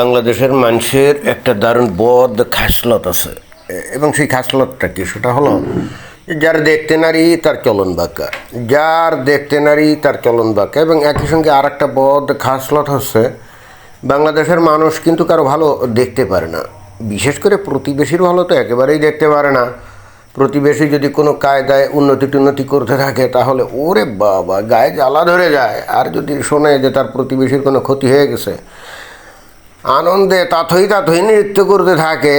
বাংলাদেশের মানুষের একটা দারুণ বদ খাসলত আছে। এবং সেই খাসলতটা কি? সেটা হলো, যার দেখতে নারী, তার চলন বাঁকা। যার দেখতে নারী, তার চলন বাঁকা। এবং একই সঙ্গে আর একটা বদ খাসলত হচ্ছে, বাংলাদেশের মানুষ কিন্তু কারও ভালো দেখতে পারে না। বিশেষ করে প্রতিবেশীর ভালো তো একেবারেই দেখতে পারে না। প্রতিবেশী যদি কোনো কায়দায় উন্নতি টুন্নতি করতে থাকে, তাহলে ওরে বাবা, গায়ে জ্বালা ধরে যায়। আর যদি শোনে যে তার প্রতিবেশীর কোনো ক্ষতি হয়ে গেছে আনন্দে তাথই তাথই নৃত্য করতে থাকে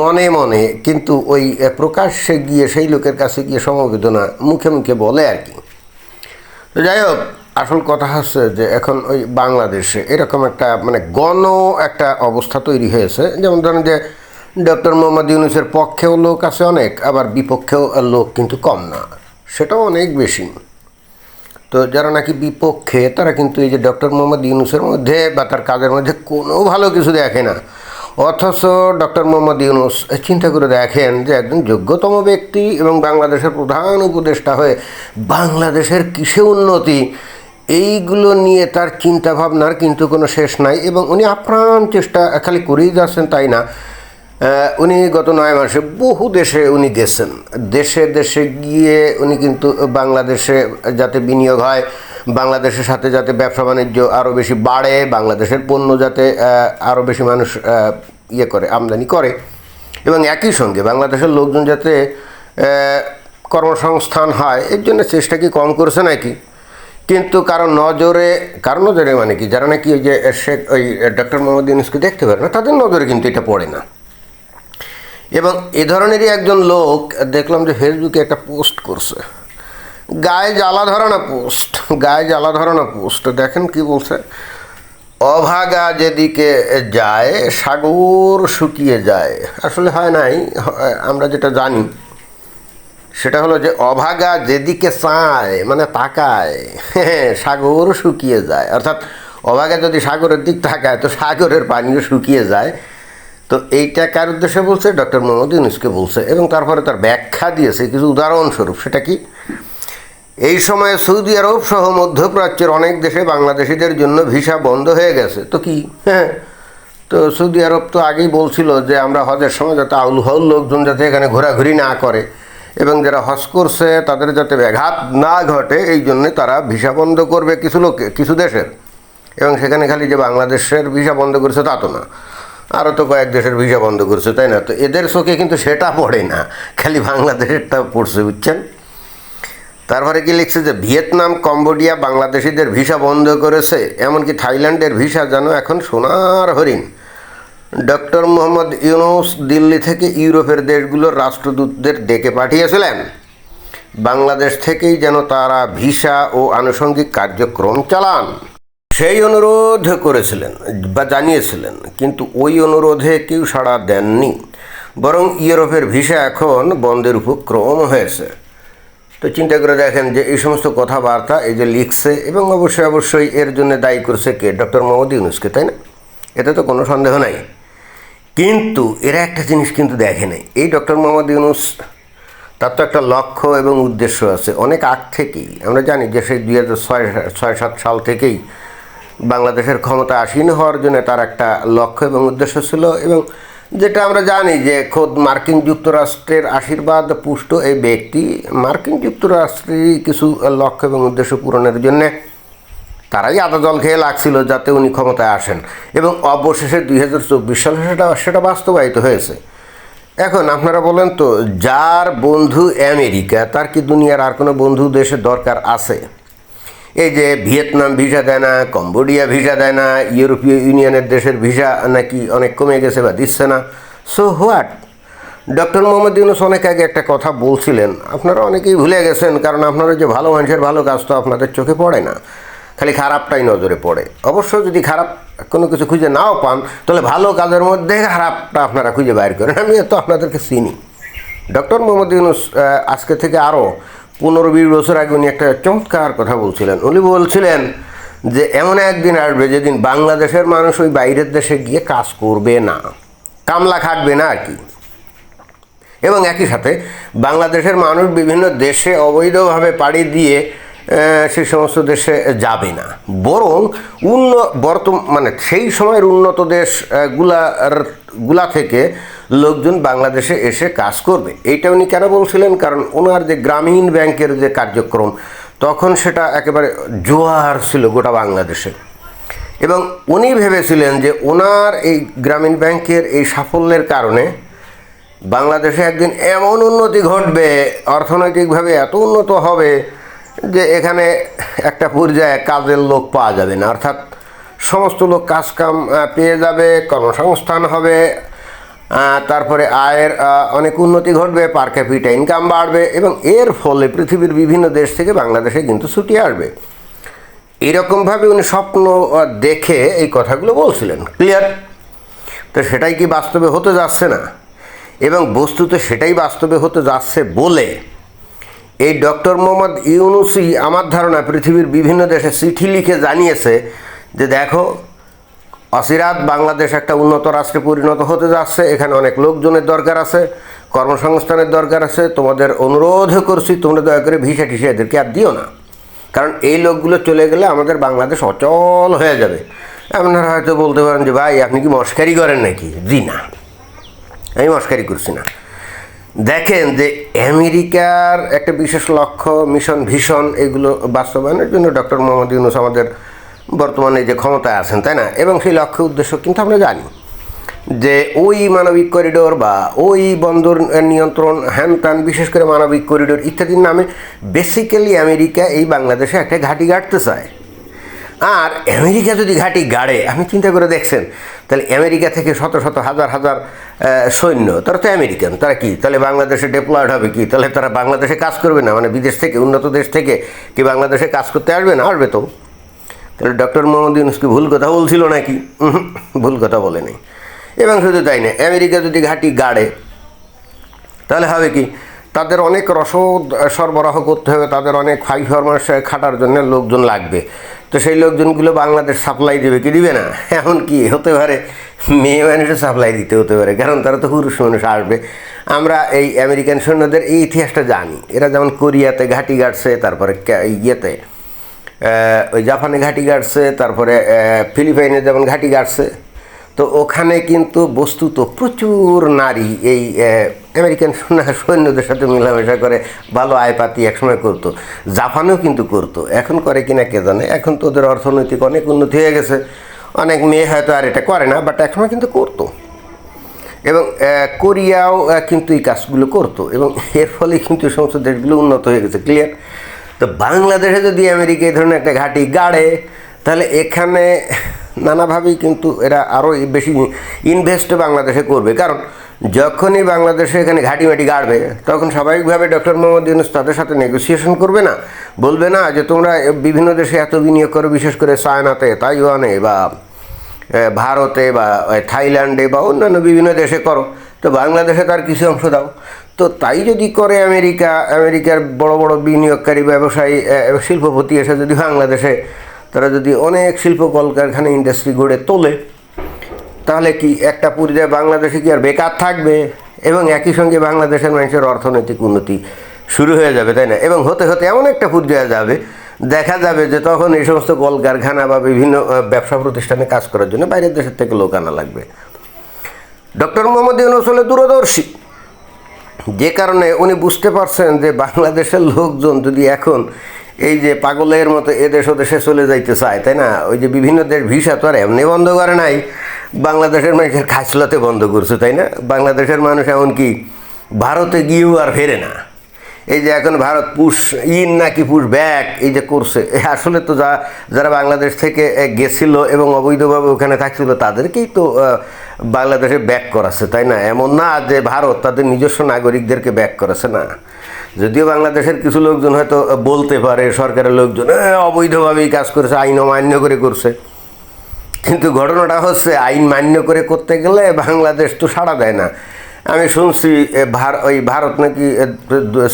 মনে মনে, কিন্তু ওই প্রকাশ্যে গিয়ে সেই লোকের কাছে গিয়ে সমবেদনা মুখে মুখে বলে আর কি। তো যাই হোক, আসল কথা হচ্ছে যে এখন ওই বাংলাদেশে এরকম একটা মানে গণ একটা অবস্থা তৈরি হয়েছে। যেমন ধরেন যে ডক্টর মোহাম্মদ ইউনুসের পক্ষেও লোক আছে অনেক, আবার বিপক্ষেও লোক কিন্তু কম না। সেটাও অনেক বেশি। তো যারা নাকি বিপক্ষে, তারা কিন্তু এই যে ডক্টর মোহাম্মদ ইউনুসের মধ্যে বা তার কাজের মধ্যে কোনো ভালো কিছু দেখে না। অথচ ডক্টর মোহাম্মদ ইউনুস চিন্তা করে দেখেন যে একজন যোগ্যতম ব্যক্তি এবং বাংলাদেশের প্রধান উপদেষ্টা হয়ে বাংলাদেশের কিসে উন্নতি, এইগুলো নিয়ে তার চিন্তা ভাবনার কিন্তু কোনো শেষ নাই এবং উনি আপ্রাণ চেষ্টা খালি করেই যাচ্ছেন তাই না? উনি গত নয় মাসে বহু দেশে উনি গেছেন। দেশে দেশে গিয়ে উনি কিন্তু বাংলাদেশে যাতে বিনিয়োগ হয়, বাংলাদেশের সাথে যাতে ব্যবসা বাণিজ্য আরও বেশি বাড়ে, বাংলাদেশের পণ্য যাতে আরও বেশি মানুষ ইয়ে করে, আমদানি করে। এবং একই সঙ্গে বাংলাদেশের লোকজন যাতে কর্মসংস্থান হয়, এর জন্য চেষ্টা কি কম করছে নাকি? কিন্তু কারণ নজরে কারণ নজরে মানে কি? যারা নাকি ওই যে শেখ, ওই ডক্টর মোহাম্মদ ইউনুসকে দেখতে পারে না, তাদের নজরে কিন্তু এটা পড়ে না। এবং এ ধরনেরই একজন লোক, দেখলাম যে ফেসবুকে একটা পোস্ট করছে। গায়ে জ্বালা ধরানো পোস্ট গায়ে জ্বালা ধরানো পোস্ট দেখেন কি বলছে? অভাগা যেদিকে যায়, সাগর শুকিয়ে যায়। আসলে হয় নাই আমরা যেটা জানি, সেটা হলো যে অভাগা যেদিকে চায় মানে তাকায় সাগর শুকিয়ে যায়। অর্থাৎ অভাগা যদি সাগরের দিক তাকায়, তো সাগরের পানিও শুকিয়ে যায়। তো এইটা কার উদ্দেশ্যে বলছে? ডক্টর মোহাম্মদ ইউনুসকে বলছে এবং তারপরে তার ব্যাখ্যা দিয়েছে কিছু উদাহরণস্বরূপ। সেটা কি? এই সময়ে সৌদি আরব সহ মধ্যপ্রাচ্যের অনেক দেশে বাংলাদেশিদের জন্য ভিসা বন্ধ হয়ে গেছে। তো কি? হ্যাঁ। তো সৌদি আরব তো আগেই বলছিল যে আমরা হজের সময় যাতে আউল হাউল লোকজন যাতে এখানে ঘোরাঘুরি না করে এবং যারা হজ করছে তাদের যাতে ব্যাঘাত না ঘটে, এই জন্যে তারা ভিসা বন্ধ করবে কিছু লোকে কিছু দেশের। এবং সেখানে খালি যে বাংলাদেশের ভিসা বন্ধ করেছে তা তো না। আরও তো কয়েক দেশের ভিসা বন্ধ করছে, তাই না? তো এদের চোখে কিন্তু সেটা পড়ে না। খালি বাংলাদেশেরটা পড়ছে, বুঝছেন? তারপরে কি লিখছে যে, ভিয়েতনাম, কম্বোডিয়া বাংলাদেশিদের ভিসা বন্ধ করেছে, এমনকি থাইল্যান্ডের ভিসা যেন এখন সোনার হরিণ। ডক্টর মোহাম্মদ ইউনুস দিল্লি থেকে ইউরোপের দেশগুলোর রাষ্ট্রদূতদের ডেকে পাঠিয়েছিলেন। বাংলাদেশ থেকেই যেন তারা ভিসা ও আনুষঙ্গিক কার্যক্রম চালান। সেই অনুরোধ করেছিলেন বা জানিয়েছিলেন, কিন্তু ওই অনুরোধে কেউ সাড়া দেননি। বরং ইউরোপের ভিসা এখন বন্ধের উপক্রম হয়েছে। তো চিন্তা করে দেখেন যে এই সমস্ত কথাবার্তা এই যে লিখছে এবং অবশ্যই অবশ্যই এর জন্য দায়ী করছে কে? ডক্টর মোহাম্মদ ইউনুসকে, তাই না? এতে তো কোনো সন্দেহ নাই। কিন্তু এরা একটা জিনিস কিন্তু দেখে নাই। এই ডক্টর মোহাম্মদ ইউনুস, তার তো একটা লক্ষ্য এবং উদ্দেশ্য আছে। অনেক আগ থেকেই, আমরা জানি যে সেই দুই হাজার ছয় ছয়, সাত সাল থেকেই বাংলাদেশের ক্ষমতা আসীন হওয়ার জন্য তার একটা লক্ষ্য এবং উদ্দেশ্য ছিল এবং যেটা আমরা জানি যে খোদ মার্কিন যুক্তরাষ্ট্রের আশীর্বাদ পুষ্ট এই ব্যক্তি মার্কিন যুক্তরাষ্ট্রেরই কিছু লক্ষ্য এবং উদ্দেশ্য পূরণের জন্যে তারাই আদা জল খেয়ে লাগছিল যাতে উনি ক্ষমতায় আসেন এবং অবশেষে দুই হাজার চব্বিশ সালে সেটা সেটা বাস্তবায়িত হয়েছে। এখন আপনারা বলেন তো, যার বন্ধু আমেরিকা, তার কি দুনিয়ার আর কোনো বন্ধু দেশের দরকার আছে? এই যে ভিয়েতনাম ভিসা দেয় না, কম্বোডিয়া ভিসা দেয় না, ইউরোপীয় ইউনিয়নের দেশের ভিসা নাকি অনেক কমে গেছে বা দিচ্ছে না। So what doctor Mohammad Yunus অনেক আগে একটা কথা বলছিলেন। আপনারা অনেকেই ভুলে গেছেন, কারণ আপনারা যে ভালো মানুষের ভালো কাজ তো আপনাদের চোখে পড়ে না, খালি খারাপটাই নজরে পড়ে। অবশ্য যদি খারাপ কোনো কিছু খুঁজে নাও পান, তাহলে ভালো কাজের মধ্যে খারাপটা আপনারা খুঁজে বাইর করেন। আমি তো আপনাদেরকে চিনি। ডক্টর মোহাম্মদ ইউনুস আজকে থেকে আরও পনেরো বিশ বছর আগে উনি একটা চমৎকার কথা বলছিলেন। উনি বলছিলেন যে, এমন একদিন আসবে যেদিন বাংলাদেশের মানুষ ওই বাইরের দেশে গিয়ে কাজ করবে না। কামলা খাটবে না আর কি। এবং একই সাথে বাংলাদেশের মানুষ বিভিন্ন দেশে অবৈধভাবে পাড়ি দিয়ে সেই সমস্ত দেশে যাবে না। বরং উন্ন বর্তমান মানে সেই সময়ের উন্নত দেশগুলারগুলা থেকে লোকজন বাংলাদেশে এসে কাজ করবে। এইটা উনি কেন বলছিলেন? কারণ ওনার যে গ্রামীণ ব্যাংকের যে কার্যক্রম, তখন সেটা একেবারে জোয়ার ছিল গোটা বাংলাদেশে। এবং উনি ভেবেছিলেন যে ওনার এই গ্রামীণ ব্যাংকের এই সাফল্যের কারণে বাংলাদেশে একদিন এমন উন্নতি ঘটবে, অর্থনৈতিকভাবে এত উন্নত হবে যে এখানে একটা পর্যায়ে কাজের লোক পাওয়া যাবে না। অর্থাৎ সমস্ত লোক কাজকাম পেয়ে যাবে, কর্মসংস্থান হবে তারপরে আয়ের অনেক উন্নতি ঘটবে পার ক্যাপিটা ইনকাম বাড়বে এবং এর ফলে পৃথিবীর বিভিন্ন দেশ থেকে বাংলাদেশে কিন্তু ছুটি আসবে। এরকমভাবে উনি স্বপ্ন দেখে এই কথাগুলো বলছিলেন। ক্লিয়ার তো সেটাই কি বাস্তবে হতে যাচ্ছে না? এবং বস্তুতে সেটাই বাস্তবে হতে যাচ্ছে বলে এই ডক্টর মোহাম্মদ ইউনুসি আমার ধারণা পৃথিবীর বিভিন্ন দেশে চিঠি লিখে জানিয়েছে যে দেখো অসিরাত বাংলাদেশ একটা উন্নত রাষ্ট্রে পরিণত হতে যাচ্ছে, এখানে অনেক লোকজনের দরকার আছে, কর্মসংস্থানের দরকার আছে, তোমাদের অনুরোধ করছি, তোমরা দয়া করে ভিসা টিসা এদেরকে আর দিও না। কারণ এই লোকগুলো চলে গেলে আমাদের বাংলাদেশ অচল হয়ে যাবে। আপনারা হয়তো বলতে পারেন যে, ভাই, আপনি কি মস্কারি করেন নাকি? জি না। আমি মস্কারি করছি না। দেখেন যে আমেরিকার একটা বিশেষ লক্ষ্য, মিশন ভীষণ এগুলো বাস্তবায়নের জন্য ডক্টর মোহাম্মদ ইউনুস আমাদের বর্তমানে যে ক্ষমতায় আছেন, তাই না? এবং সেই লক্ষ্য উদ্দেশ্য কিন্তু আমরা জানি যে ওই মানবিক করিডোর বা ওই বন্দর নিয়ন্ত্রণ, হ্যান ত্যান, বিশেষ করে মানবিক করিডোর ইত্যাদির নামে বেসিক্যালি আমেরিকা এই বাংলাদেশে একটা ঘাঁটি গাড়তে চায়। আর আমেরিকা যদি ঘাঁটি গাড়ে, আপনি চিন্তা করে দেখছেন, তাহলে আমেরিকা থেকে শত শত হাজার হাজার সৈন্য, তারা তো আমেরিকান, তারা কি? তাহলে বাংলাদেশে ডেপ্লয়েড হবে কি? তাহলে তারা বাংলাদেশে কাজ করবে না? মানে বিদেশ থেকে, উন্নত দেশ থেকে কি বাংলাদেশে কাজ করতে আসবে না? আসবে তো। তাহলে ডক্টর মোহাম্মদ ইউনুসকে ভুল কথা বলছিল নাকি? ভুল কথা বলে বলেনি। এবং শুধু তাই না আমেরিকা যদি ঘাঁটি গাড়ে, তাহলে হবে কি? তাদের অনেক রসদ সরবরাহ করতে হবে, তাদের অনেক ফাই ফরমাস খাটার জন্য লোকজন লাগবে। তো সেই লোকজনগুলো বাংলাদেশ সাপ্লাই দেবে কি? দিবে না। এমন কি হতে পারে? মেয়ে মানুষের সাপ্লাই দিতে হতে পারে, কারণ তারা তো পুরুষ মানুষ আসবে। আমরা এই আমেরিকান সৈন্যদের এই ইতিহাসটা জানি। এরা যেমন কোরিয়াতে ঘাঁটি গাড়ছে, তারপরে ইয়েতে ওই জাপানে ঘাঁটি গাড়ছে, তারপরে ফিলিপাইনে যেমন ঘাঁটি গাড়ছে। তো ওখানে কিন্তু বস্তুত প্রচুর নারী এই আমেরিকান সৈন্য- সৈন্যদের সাথে মেলামেশা করে, ভালো আয় আয়পাতি একসময় করতো। জাপানেও কিন্তু করতো। এখন করে কিনা কে জানে? এখন তো ওদের অর্থনৈতিক অনেক উন্নতি হয়ে গেছে। অনেক মেয়ে হয়তো আর এটা করে না বাট একসময় কিন্তু করতো। এবং কোরিয়াও কিন্তু এই কাজগুলো করতো। এবং এর ফলে কিন্তু সমস্ত দেশগুলো উন্নত হয়ে গেছে। ক্লিয়ার তো বাংলাদেশে যদি আমেরিকা এই ধরনের একটা ঘাঁটি গাড়ে, তাহলে এখানে নানাভাবেই কিন্তু এরা আরও বেশি ইনভেস্ট বাংলাদেশে করবে। কারণ যখনই বাংলাদেশে এখানে ঘাঁটি মাটি গাড়বে, তখন স্বাভাবিকভাবে ডক্টর মোহাম্মদ ইউনুস তাদের সাথে নেগোসিয়েশন করবে না। বলবে না যে তোমরা বিভিন্ন দেশে এত বিনিয়োগ করো, বিশেষ করে চায়নাতে, তাইওয়ানে বা ভারতে বা থাইল্যান্ডে বা অন্যান্য বিভিন্ন দেশে করো। তো বাংলাদেশে তার কিছু অংশ দাও। তো তাই যদি করে আমেরিকা, আমেরিকার বড় বড় বিনিয়োগকারী ব্যবসায়ী শিল্পপতি এসে যদি বাংলাদেশে, তারা যদি অনেক শিল্প কলকারখানা ইন্ডাস্ট্রি গড়ে তোলে, তাহলে কি একটা পর্যায়ে বাংলাদেশে কি আর বেকার থাকবে? এবং একই সঙ্গে বাংলাদেশের মানুষের অর্থনৈতিক উন্নতি শুরু হয়ে যাবে, তাই না? এবং হতে হতে এমন একটা পর্যায়ে যাবে, দেখা যাবে যে তখন এই সমস্ত কলকারখানা বা বিভিন্ন ব্যবসা প্রতিষ্ঠানে কাজ করার জন্য বাইরের দেশের থেকে লোক আনা লাগবে। ডক্টর মোহাম্মদ ইউনুস হলে দূরদর্শী। যে কারণে উনি বুঝতে পারছেন যে বাংলাদেশের লোকজন যদি এখন এই যে পাগলের মতো এদেশ ওদেশে চলে যাইতে চায়, তাই না? ওই যে বিভিন্ন দেশ ভিসা তো আর এমনি বন্ধ করে নাই, বাংলাদেশের মানুষের খাসলাতে বন্ধ করছে, তাই না? বাংলাদেশের মানুষ এমনকি ভারতে গিয়েও আর ফেরে না? এই যে এখন ভারত পুশ ইন নাকি পুশ ব্যাক, এই যে করছে আসলে তো যা, যারা বাংলাদেশ থেকে গেছিল এবং অবৈধভাবে ওখানে থাকছিল, তাদেরকেই তো বাংলাদেশে ব্যাক করাছে, তাই না? এমন না যে ভারত তাদের নিজস্ব নাগরিকদেরকে ব্যাক করেছে, না। যদিও বাংলাদেশের কিছু লোকজন হয়তো বলতে পারে, সরকারের লোকজন অবৈধভাবেই কাজ করেছে, আইন অমান্য করে করছে। কিন্তু ঘটনাটা হচ্ছে, আইন মান্য করে করতে গেলে বাংলাদেশ তো সাড়া দেয় না। আমি শুনছি ভার, ওই ভারত নাকি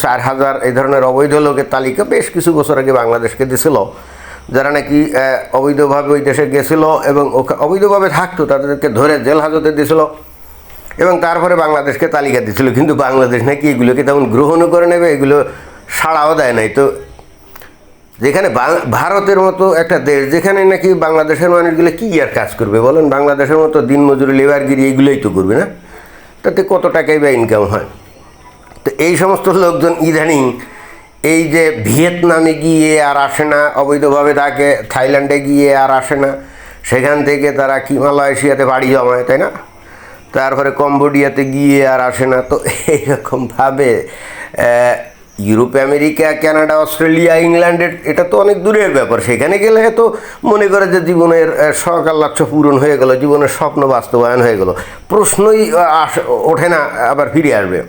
চার হাজার, এই ধরনের অবৈধ লোকের তালিকা বেশ কিছু বছর আগে বাংলাদেশকে দিছিল। যারা নাকি অবৈধভাবে ওই দেশে গেছিল এবং অবৈধভাবে থাকতো, তাদেরকে ধরে জেল হাজতে দিছিল এবং তারপরে বাংলাদেশকে তালিকা দিছিল। কিন্তু বাংলাদেশ নাকি এগুলোকে তেমন গ্রহণও করে নেবে, এগুলো সাড়াও দেয় নাই। তো যেখানে ভারতের মতো একটা দেশ, যেখানে নাকি বাংলাদেশের মানুষগুলো কী আর কাজ করবে বলেন? বাংলাদেশের মতো দিনমজুরি, লেবারগিরি এইগুলোই তো করবে না। তাতে কত টাকাই বা ইনকাম হয়? তো এই সমস্ত লোকজন ইদানিং এই যে ভিয়েতনামে গিয়ে আর আসে না, অবৈধভাবে থাকে, থাইল্যান্ডে গিয়ে আর আসে না, সেখান থেকে তারা কি মালয়েশিয়াতে বাড়ি জমায়, তাই না? তারপরে কম্বোডিয়াতে গিয়ে আর আসে না, তো এইরকমভাবে ইউরোপ আমেরিকা, কানাডা, অস্ট্রেলিয়া ইংল্যান্ডের এটা তো অনেক দূরের ব্যাপার। সেখানে গেলে তো মনে করে যে জীবনের আর লক্ষ্য পূরণ হয়ে গেল, জীবনের স্বপ্ন বাস্তবায়ন হয়ে গেল। প্রশ্নই আস- ওঠে না, আবার ফিরে আসবে।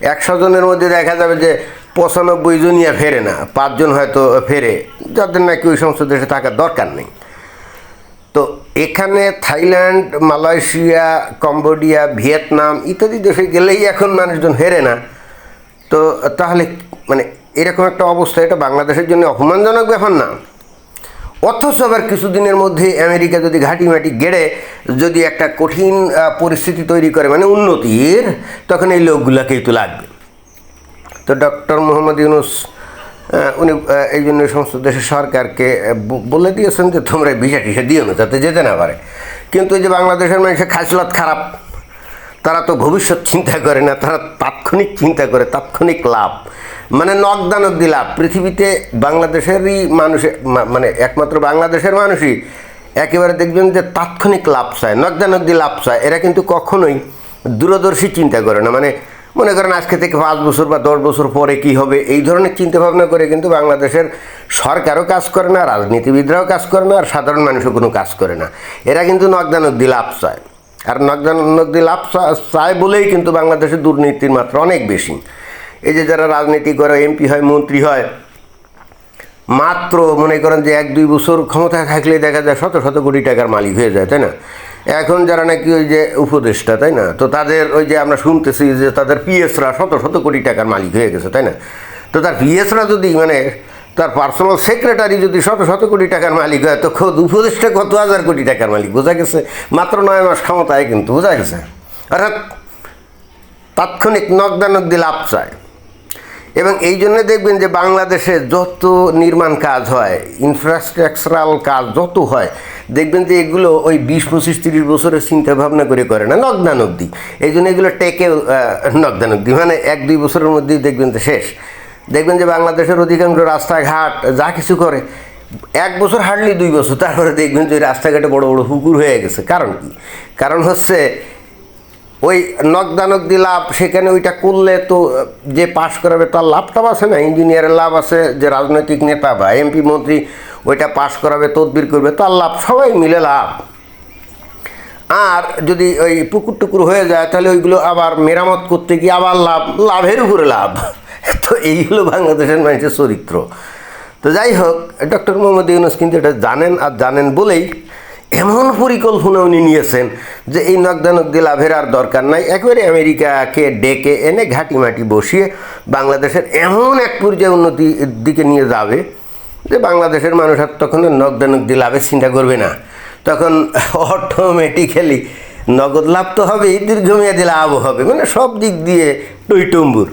একশো জনের মধ্যে দেখা যাবে যে পঁচানব্বই জনই ফেরে না পাঁচজন হয়তো ফেরে যাদের নাকি ওই সমস্ত দেশে থাকার দরকার নেই। তো এখানে থাইল্যান্ড, মালয়েশিয়া, কম্বোডিয়া, ভিয়েতনাম ইত্যাদি দেশে গেলেই এখন মানুষজন হেরে না। তো তাহলে মানে এরকম একটা অবস্থা, এটা বাংলাদেশের জন্য অপমানজনক ব্যাপার না। অথচ আবার কিছুদিনের মধ্যে আমেরিকা যদি ঘাঁটিমাটি গেড়ে যদি একটা কঠিন পরিস্থিতি তৈরি করে মানে উন্নতির, তখন এই লোকগুলাকেই তো লাগবে। তো ডক্টর মোহাম্মদ ইউনুস উনি এই জন্য সমস্ত দেশের সরকারকে বলে দিয়েছেন যে তোমরা ভিসা টিসা দিও না, যাতে যেতে না পারে। কিন্তু এই যে বাংলাদেশের মানুষের খাসলত খারাপ, তারা তো ভবিষ্যৎ চিন্তা করে না, তারা তাৎক্ষণিক চিন্তা করে, তাৎক্ষণিক লাভ। মানে নগদানগদি লাভ। পৃথিবীতে বাংলাদেশেরই মানুষের মানে একমাত্র বাংলাদেশের মানুষই একেবারে দেখবেন যে তাৎক্ষণিক লাভ চায় নগদানগদি লাভ চায়। এরা কিন্তু কখনোই দূরদর্শী চিন্তা করে না। মানে মনে করেন আজকে থেকে পাঁচ বছর বা দশ বছর পরে কি হবে, এই ধরনের চিন্তা ভাবনা করে কিন্তু বাংলাদেশের সরকারও কাজ করে না, রাজনীতিবিদরাও কাজ করে না, আর সাধারণ মানুষও কোনো কাজ করে না। এরা কিন্তু নগদানগদি লাভ চায়। আর নগদানগদি লাভ চায় বলেই কিন্তু বাংলাদেশের দুর্নীতির মাত্রা অনেক বেশি। এই যে যারা রাজনীতি করে, এমপি হয়, মন্ত্রী হয়, মাত্র মনে করেন যে এক দুই বছর ক্ষমতায় থাকলে দেখা যায় শত শত কোটি টাকার মালিক হয়ে যায়, তাই না? এখন যারা নাকি ওই যে উপদেষ্টা, তাই না? তো তাদের ওই যে আমরা শুনতেছি যে তাদের পিএসরা শত শত কোটি টাকার মালিক হয়ে গেছে, তাই না? তো তার পিএসরা যদি মানে তার পার্সোনাল সেক্রেটারি যদি শত শত কোটি টাকার মালিক হয়, তো খোদ উপদেষ্টা কত হাজার কোটি টাকার মালিক? বোঝা গেছে, মাত্র নয় মাস ক্ষমতায় কিন্তু, বোঝা গেছে? অর্থাৎ তাৎক্ষণিক নগদানগদি লাভ চায়। এবং এই জন্য দেখবেন যে বাংলাদেশে যত নির্মাণ কাজ হয় ইনফ্রাস্ট্রাকচারাল কাজ যত হয়, দেখবেন যে এগুলো ওই বিশ, পঁচিশ, তিরিশ বছরের চিন্তা ভাবনা করে করে না নগদানগদি এই জন্য এগুলো টেকে নগদানগদি মানে এক, দুই বছরের মধ্যেই দেখবেন যে শেষ। দেখবেন যে বাংলাদেশের অধিকাংশ রাস্তাঘাট যা কিছু করে, এক বছর হার্ডলি দুই বছর, তারপরে দেখবেন যে রাস্তাঘাটে বড় বড় হুকুর হয়ে গেছে। কারণ কি? কারণ হচ্ছে ওই নগদানগদি লাভ, সেখানে ওইটা করলে তো, যে পাশ করাবে তার লাভটা আছে না ইঞ্জিনিয়ারের লাভ আছে, যে রাজনৈতিক নেতা বা এমপি মন্ত্রী ওইটা পাশ করাবে, তদবির করবে, তার লাভ, সবাই মিলে লাভ। আর যদি ওই পুকুর টুকুর হয়ে যায়, তাহলে ওইগুলো আবার মেরামত করতে গিয়ে আবার লাভ, লাভের উপরে লাভ। তো এই হলো বাংলাদেশের মানুষের চরিত্র। তো যাই হোক ডক্টর মোহাম্মদ ইউনুস কিন্তু এটা জানেন আর জানেন বলেই এমন পরিকল্পনা উনি নিয়েছেন যে এই নগদানগদি লাভের আর দরকার নাই। একেবারে আমেরিকাকে ডেকে এনে ঘাটি মাটি বসিয়ে বাংলাদেশের এমন এক পর্যায়ে উন্নতির দিকে নিয়ে যাবে যে বাংলাদেশের মানুষ আর তখন নগদানগদি লাভের চিন্তা করবে না। তখন অটোমেটিক্যালি নগদ লাভ তো হবেই, দীর্ঘমেয়াদী লাভও হবে। মানে সব দিক দিয়ে টইটম্বুর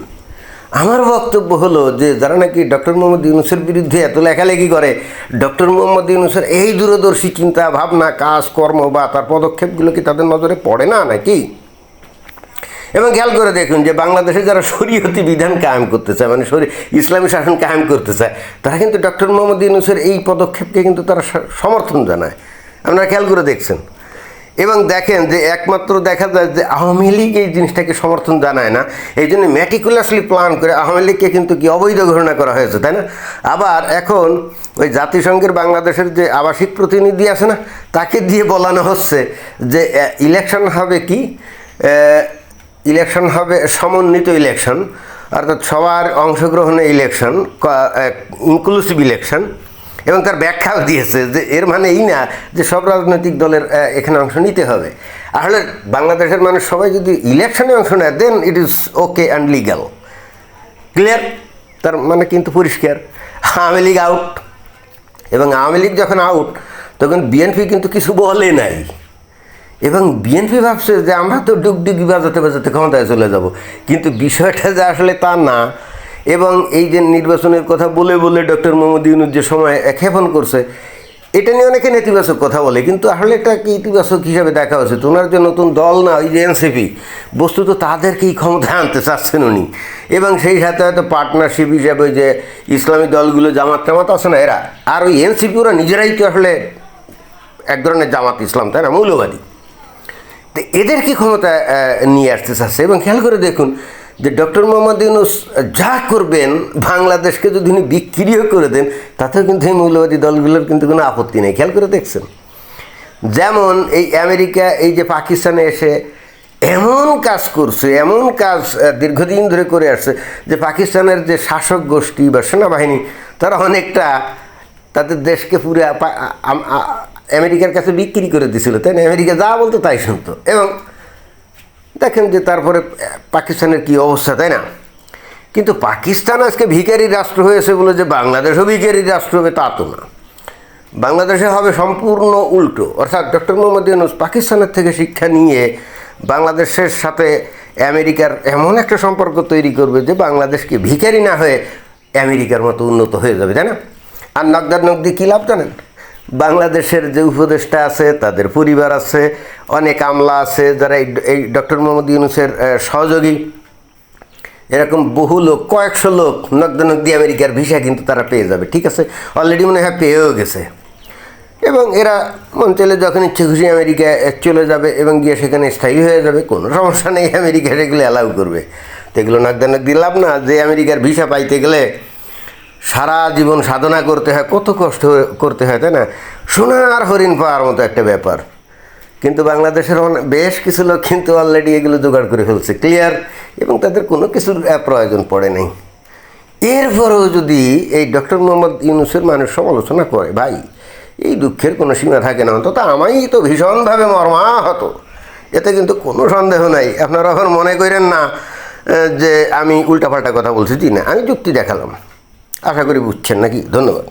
আমার বক্তব্য হলো যে, যারা নাকি ডক্টর মোহাম্মদ ইউনুসের বিরুদ্ধে এত লেখালেখি করে, ডক্টর মোহাম্মদ ইউনুসের এই দূরদর্শী চিন্তা, ভাবনা, কাজ, কর্ম বা তার পদক্ষেপগুলো কি তাদের নজরে পড়ে না নাকি? এবং খেয়াল করে দেখুন যে, বাংলাদেশে যারা শরীয়তি বিধান কায়েম করতে চায় মানে শরী, ইসলামী শাসন কায়েম করতে চায় তারা কিন্তু ডক্টর মোহাম্মদ ইউনুসের এই পদক্ষেপকে কিন্তু তারা সমর্থন জানায়। আপনারা খেয়াল করে দেখছেন। এবং দেখেন যে একমাত্র দেখা যায় যে আওয়ামী লীগ এই জিনিসটাকে সমর্থন জানায় না, এই জন্য ম্যাটিকুলাসলি প্ল্যান করে আওয়ামী লীগকে কিন্তু কি অবৈধ ঘোষণা করা হয়েছে, তাই না? আবার এখন ওই জাতিসংঘের বাংলাদেশের যে আবাসিক প্রতিনিধি আছে না, তাকে দিয়ে বলানো হচ্ছে যে ইলেকশন হবে কি? ইলেকশন হবে সমন্বিত ইলেকশন অর্থাৎ সবার অংশগ্রহণে ইলেকশন ইনক্লুসিভ ইলেকশন এবং তার ব্যাখ্যাও দিয়েছে যে এর মানে এই না যে সব রাজনৈতিক দলের এখানে অংশ নিতে হবে। আসলে বাংলাদেশের মানুষ সবাই যদি ইলেকশনে অংশ নেয় then it is okay and legal clear তার মানে কিন্তু পরিষ্কার। আওয়ামী লীগ আউট এবং আওয়ামী লীগ যখন আউট তখন বিএনপি কিন্তু কিছু বলে নাই। এবং বিএনপি ভাবছে যে আমরা তো ডুগডুগি বাজাতে বাজাতে ক্ষমতায় চলে যাব। কিন্তু বিষয়টা যে আসলে তা না। এবং এই যে নির্বাচনের কথা বলে বলে ডক্টর মোহাম্মদ ইউনুস যে সময় ক্ষেপণ করছে, এটা নিয়ে অনেকে নেতিবাচক কথা বলে, কিন্তু আসলে এটা কি ইতিবাচক হিসাবে দেখা উচিত ওনার যে নতুন দল না, ওই যে এনসিপি, বস্তুত তাদেরকেই ক্ষমতায় আনতে চাচ্ছেন উনি। এবং সেই সাথে হয়তো পার্টনারশিপ হিসাবে যে ইসলামী দলগুলো জামাত টামাত আছে না, এরা। আর ওই এনসিপি, ওরা নিজেরাই তো আসলে এক ধরনের জামাত ইসলাম, তাই না? মৌলবাদী। তো এদের কি ক্ষমতা নিয়ে আসতে চাচ্ছে? এবং খেয়াল করে দেখুন যে ডক্টর মোহাম্মদ ইউনুস যা করবেন, বাংলাদেশকে যদি উনি বিক্রিও করে দেন, তাতেও কিন্তু এই মৌলবাদী দলগুলোর কিন্তু কোনো আপত্তি নেই। খেয়াল করে দেখছেন? যেমন এই আমেরিকা, এই যে পাকিস্তানে এসে এমন কাজ করছে, এমন কাজ দীর্ঘদিন ধরে করে আসছে যে পাকিস্তানের যে শাসক গোষ্ঠী বা সেনাবাহিনী, তারা অনেকটা তাদের দেশকে পুরো আমেরিকার কাছে বিক্রি করে দিছিল, তাই না? আমেরিকা যা বলতো তাই শুনতো। এবং দেখেন যে তারপরে পাকিস্তানের কি অবস্থা, তাই না? কিন্তু পাকিস্তান আজকে ভিখারি রাষ্ট্র হয়েছে বলে যে বাংলাদেশও ভিখারি রাষ্ট্র হবে, তা তো না। বাংলাদেশে হবে সম্পূর্ণ উল্টো। অর্থাৎ ডক্টর মোহাম্মদ ইউনুস পাকিস্তানের থেকে শিক্ষা নিয়ে বাংলাদেশের সাথে আমেরিকার এমন একটা সম্পর্ক তৈরি করবে যে বাংলাদেশকে ভিখারি না হয়ে আমেরিকার মতো উন্নত হয়ে যাবে, তাই না? আর নগদার নগদি কী লাভ জানেন? বাংলাদেশের যে উপদেষ্টা আছে, তাদের পরিবার আছে, অনেক আমলা আছে, যারা এই ডক্টর মোহাম্মদ ইউনুসের সহযোগী। এরকম বহু লোক, কয়েকশো লোক নগদ নগদি আমেরিকার ভিসা কিন্তু তারা পেয়ে যাবে, ঠিক আছে? অলরেডি মনে হয় পেয়েও গেছে। এবং এরা মন চলে যখন ইচ্ছে খুশি আমেরিকা চলে যাবে এবং গিয়ে সেখানে স্থায়ী হয়ে যাবে, কোনো সমস্যা নেই, আমেরিকা সেগুলো অ্যালাউ করবে। তো এগুলো নগদ নগদি লাভ না, যে আমেরিকার ভিসা পাইতে গেলে সারা জীবন সাধনা করতে হয়, কত কষ্ট করতে হয়, তাই না? সোনার হরিণ পাওয়ার মতো একটা ব্যাপার। কিন্তু বাংলাদেশের বেশ কিছু লোক কিন্তু অলরেডি এগুলো জোগাড় করে ফেলছে ক্লিয়ার এবং তাদের কোনো কিছুর প্রয়োজন পড়ে নাই। এরপরেও যদি এই ডক্টর মোহাম্মদ ইউনুসের মানুষ সমালোচনা করে, ভাই, এই দুঃখের কোনো সীমা থাকে না, অন্তত আমাই তো ভীষণভাবে মর্মাহত। এতে কিন্তু কোনো সন্দেহ নাই। আপনারা এখন মনে করেন না যে আমি উল্টাপাল্টা কথা বলছি। জি না, আমি যুক্তি দেখালাম। আশা করি বুঝছেন নাকি? ধন্যবাদ।